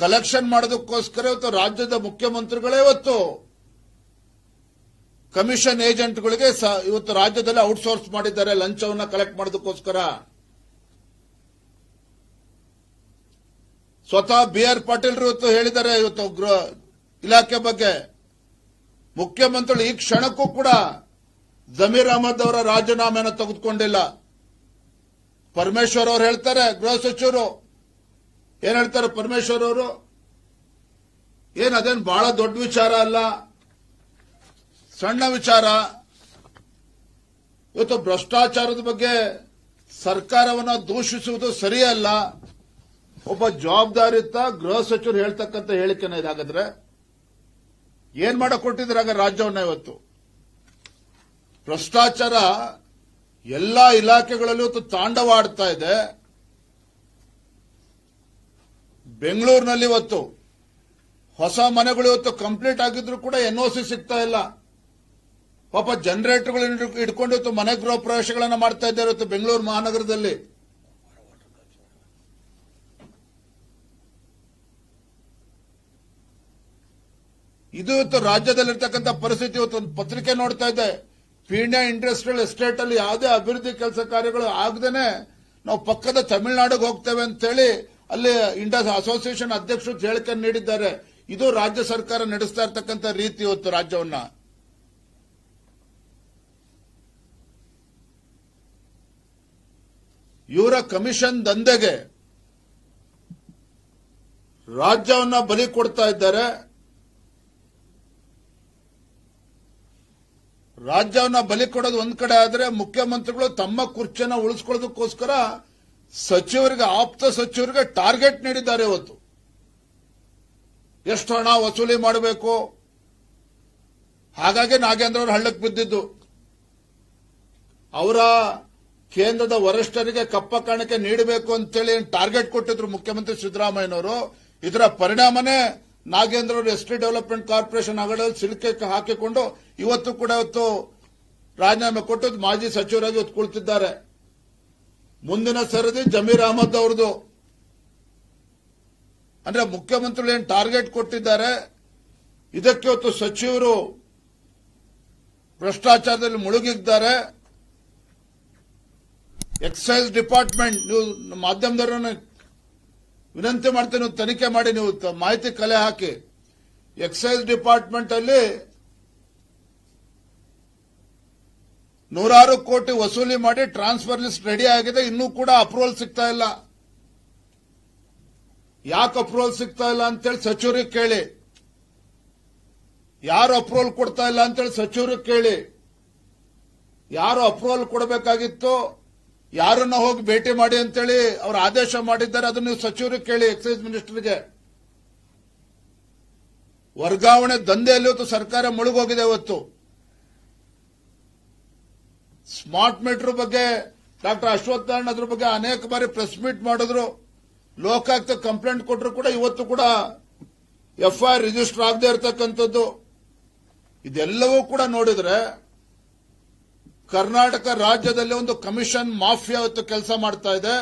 Collection ಮಾಡೋದಕ್ಕೋಸ್ಕರ ಇವತ್ತು ರಾಜ್ಯದ ಮುಖ್ಯಮಂತ್ರಿಗಳೇ ಇವತ್ತು ಕಮಿಷನ್ ಏಜೆಂಟ್ಗಳಿಗೆ ಇವತ್ತು ರಾಜ್ಯದಲ್ಲಿ ಔಟ್ಸೋರ್ಸ್ ಮಾಡಿದ್ದಾರೆ, ಲಂಚವನ್ನ ಕಲೆಕ್ಟ್ ಮಾಡೋದಕ್ಕೋಸ್ಕರ. ಸ್ವತಃ ಬಿ ಆರ್ ಪಾಟೀಲ್ ಇವತ್ತು ಹೇಳಿದ್ದಾರೆ, ಇವತ್ತು ಗೃಹ ಇಲಾಖೆ ಬಗ್ಗೆ. ಮುಖ್ಯಮಂತ್ರಿಗಳು ಈ ಕ್ಷಣಕ್ಕೂ ಕೂಡ ಜಮೀರ್ ಅಹಮದ್ ಅವರ ರಾಜೀನಾಮೆಯನ್ನು ತೆಗೆದುಕೊಂಡಿಲ್ಲ. ಪರಮೇಶ್ವರ್ ಅವರು ಹೇಳ್ತಾರೆ, ಗೃಹ ಸಚಿವರು ಏನ್ ಹೇಳ್ತಾರೆ ಪರಮೇಶ್ವರ್ ಅವರು? ಏನ್ ಅದೇನ್ ಬಹಳ ದೊಡ್ಡ ವಿಚಾರ ಅಲ್ಲ? ಸಣ್ಣ ವಿಚಾರ? ಇವತ್ತು ಭ್ರಷ್ಟಾಚಾರದ ಬಗ್ಗೆ ಸರ್ಕಾರವನ್ನ ದೂಷಿಸುವುದು ಸರಿಯಲ್ಲ. ಒಬ್ಬ ಜವಾಬ್ದಾರಿಯುತ ಗೃಹ ಸಚಿವರು ಹೇಳ್ತಕ್ಕಂಥ ಹೇಳಿಕೆನ ಇದಾಗಿದ್ರೆ ಏನ್ ಕೊಟ್ಟಿದ್ರಾಗ ರಾಜ್ಯವನ್ನ ಇವತ್ತು? ಭ್ರಷ್ಟಾಚಾರ ಎಲ್ಲಾ ಇಲಾಖೆಗಳಲ್ಲೂ ತಾಂಡವಾಡ್ತಾ ಇದೆ. ಬೆಂಗಳೂರಿನಲ್ಲಿ ಇವತ್ತು ಹೊಸ ಮನೆಗಳು ಇವತ್ತು ಕಂಪ್ಲೀಟ್ ಆಗಿದ್ರು ಕೂಡ ಎನ್ಒಸಿ ಸಿಗ್ತಾ ಇಲ್ಲ. ಪಾಪ ಜನರೇಟರ್ಗಳು ಇಟ್ಕೊಂಡು ಇವತ್ತು ಮನೆ ಗೃಹ ಪ್ರವೇಶಗಳನ್ನು ಮಾಡ್ತಾ ಇದ್ದಾರೆ ಇವತ್ತು ಬೆಂಗಳೂರು ಮಹಾನಗರದಲ್ಲಿ. ಇದು ಇವತ್ತು ರಾಜ್ಯದಲ್ಲಿರ್ತಕ್ಕಂಥ ಪರಿಸ್ಥಿತಿ ಇವತ್ತು ಒಂದು ಪತ್ರಿಕೆ ನೋಡ್ತಾ ಇದೆ. ಪೀಣ್ಯ ಇಂಡಸ್ಟ್ರಿಯಲ್ ಎಸ್ಟೇಟ್ ಅಲ್ಲಿ ಯಾವುದೇ ಅಭಿವೃದ್ಧಿ ಕೆಲಸ ಕಾರ್ಯಗಳು ಆಗದೇನೆ ನಾವು ಪಕ್ಕದ ತಮಿಳುನಾಡಿಗೆ ಹೋಗ್ತೇವೆ ಅಂತ ಹೇಳಿ ಅಲ್ಲಿ ಇಂಡಸ್ ಅಸೋಸಿಯೇಷನ್ ಅಧ್ಯಕ್ಷರು ಹೇಳಿಕೆ ನೀಡಿದ್ದಾರೆ. ಇದು ರಾಜ್ಯ ಸರ್ಕಾರ ನಡೆಸ್ತಾ ಇರತಕ್ಕಂತ ರೀತಿ ಇವತ್ತು ರಾಜ್ಯವನ್ನ. ಇವರ ಕಮಿಷನ್ ದಂಧೆಗೆ ರಾಜ್ಯವನ್ನ ಬಲಿ ಕೊಡ್ತಾ ಇದ್ದಾರೆ. ರಾಜ್ಯವನ್ನ ಬಲಿ ಕೊಡೋದು ಒಂದ್ ಕಡೆ ಆದ್ರೆ ಮುಖ್ಯಮಂತ್ರಿಗಳು ತಮ್ಮ ಕುರ್ಚಿಯನ್ನ ಉಳಿಸ್ಕೊಳ್ಳೋದಕ್ಕೋಸ್ಕರ ಸಚಿವರಿಗೆ, ಆಪ್ತ ಸಚಿವರಿಗೆ ಟಾರ್ಗೆಟ್ ನೀಡಿದ್ದಾರೆ ಇವತ್ತು. ಎಷ್ಟು ಹಣ ವಸೂಲಿ ಮಾಡಬೇಕು? ಹಾಗಾಗಿ ನಾಗೇಂದ್ರ ಅವರು ಹಳ್ಳಕ್ಕೆ ಬಿದ್ದಿದ್ದು. ಅವರ ಕೇಂದ್ರದ ವರಿಷ್ಠರಿಗೆ ಕಪ್ಪ ಕಾಣಿಕೆ ನೀಡಬೇಕು ಅಂತೇಳಿ ಟಾರ್ಗೆಟ್ ಕೊಟ್ಟಿದ್ರು ಮುಖ್ಯಮಂತ್ರಿ ಸಿದ್ದರಾಮಯ್ಯನವರು. ಇದರ ಪರಿಣಾಮನೇ ನಾಗೇಂದ್ರ ಅವರು ಎಸ್ಟಿ ಡೆವಲಪ್ಮೆಂಟ್ ಕಾರ್ಪೊರೇಷನ್ ಅಗಡಲ್ಲಿ ಸಿಲ್ಕೆ ಹಾಕಿಕೊಂಡು ಇವತ್ತು ಕೂಡ ಇವತ್ತು ರಾಜೀನಾಮೆ ಕೊಟ್ಟು ಮಾಜಿ ಸಚಿವರಾಗಿ ಇವತ್ತು ಕುಳಿತಿದ್ದಾರೆ ಮುಂದಿನ ಸರದಿ ಜಮೀರ್ ಅಹಮದ್ ಅವ್ರದ್ದು. ಅಂದ್ರೆ ಮುಖ್ಯಮಂತ್ರಿಗಳು ಏನು ಟಾರ್ಗೆಟ್ ಕೊಟ್ಟಿದ್ದಾರೆ? ಇದಕ್ಕೆ ಹೊತ್ತು ಸಚಿವರು ಭ್ರಷ್ಟಾಚಾರದಲ್ಲಿ ಮುಳುಗಿದ್ದಾರೆ. ಎಕ್ಸೈಸ್ ಡಿಪಾರ್ಟ್ಮೆಂಟ್, ನೀವು ಮಾಧ್ಯಮದವರನ್ನು ವಿನಂತಿ ಮಾಡ್ತೀನಿ ತನಿಖೆ ಮಾಡಿ, ನೀವು ಮಾಹಿತಿ ಕಲೆ ಹಾಕಿ. ಎಕ್ಸೈಸ್ ಡಿಪಾರ್ಟ್ಮೆಂಟ್ ಅಲ್ಲಿ ನೂರಾರು ಕೋಟಿ ವಸೂಲಿ ಮಾಡಿ ಟ್ರಾನ್ಸ್ಫರ್ ಲಿಸ್ಟ್ ರೆಡಿ ಆಗಿದೆ, ಇನ್ನೂ ಕೂಡ ಅಪ್ರೂವಲ್ ಸಿಗ್ತಾ ಇಲ್ಲ. ಯಾಕೆ ಅಪ್ರೂವಲ್ ಸಿಗ್ತಾ ಇಲ್ಲ ಅಂತೇಳಿ ಸಚಿವರಿಗೆ ಕೇಳಿ. ಯಾರು ಅಪ್ರೂವಲ್ ಕೊಡ್ತಾ ಇಲ್ಲ ಅಂತೇಳಿ ಸಚಿವರಿಗೆ ಕೇಳಿ. ಯಾರು ಅಪ್ರೂವಲ್ ಕೊಡಬೇಕಾಗಿತ್ತು, ಯಾರನ್ನ ಹೋಗಿ ಭೇಟಿ ಮಾಡಿ ಅಂತೇಳಿ ಅವರು ಆದೇಶ ಮಾಡಿದ್ದಾರೆ, ಅದನ್ನು ನೀವು ಸಚಿವರಿಗೆ ಕೇಳಿ, ಎಕ್ಸೈಸ್ ಮಿನಿಸ್ಟರ್ಗೆ. ವರ್ಗಾವಣೆ ದಂಧೆಯಲ್ಲಿ ಇವತ್ತು ಸರ್ಕಾರ ಮುಳುಗೋಗಿದೆ ಇವತ್ತು. ಸ್ಮಾರ್ಟ್ ಮೀಟರ್ ಬಗ್ಗೆ ಡಾಕ್ಟರ್ ಅಶ್ವತ್ಥನಾರಾಯಣ ಅದ್ರ ಬಗ್ಗೆ ಅನೇಕ ಬಾರಿ ಪ್ರೆಸ್ ಮೀಟ್ ಮಾಡಿದ್ರು. ಲೋಕಾಯುಕ್ತ ಕಂಪ್ಲೇಂಟ್ ಕೊಟ್ಟರು ಕೂಡ ಇವತ್ತು ಕೂಡ ಎಫ್ಐಆರ್ ರಿಜಿಸ್ಟರ್ ಆಗದೆ ಇರತಕ್ಕಂಥದ್ದು. ಇದೆಲ್ಲವೂ ಕೂಡ ನೋಡಿದ್ರೆ ಕರ್ನಾಟಕ ರಾಜ್ಯದಲ್ಲಿ ಒಂದು ಕಮಿಷನ್ ಮಾಫಿಯಾ ಇವತ್ತು ಕೆಲಸ ಮಾಡ್ತಾ ಇದೆ.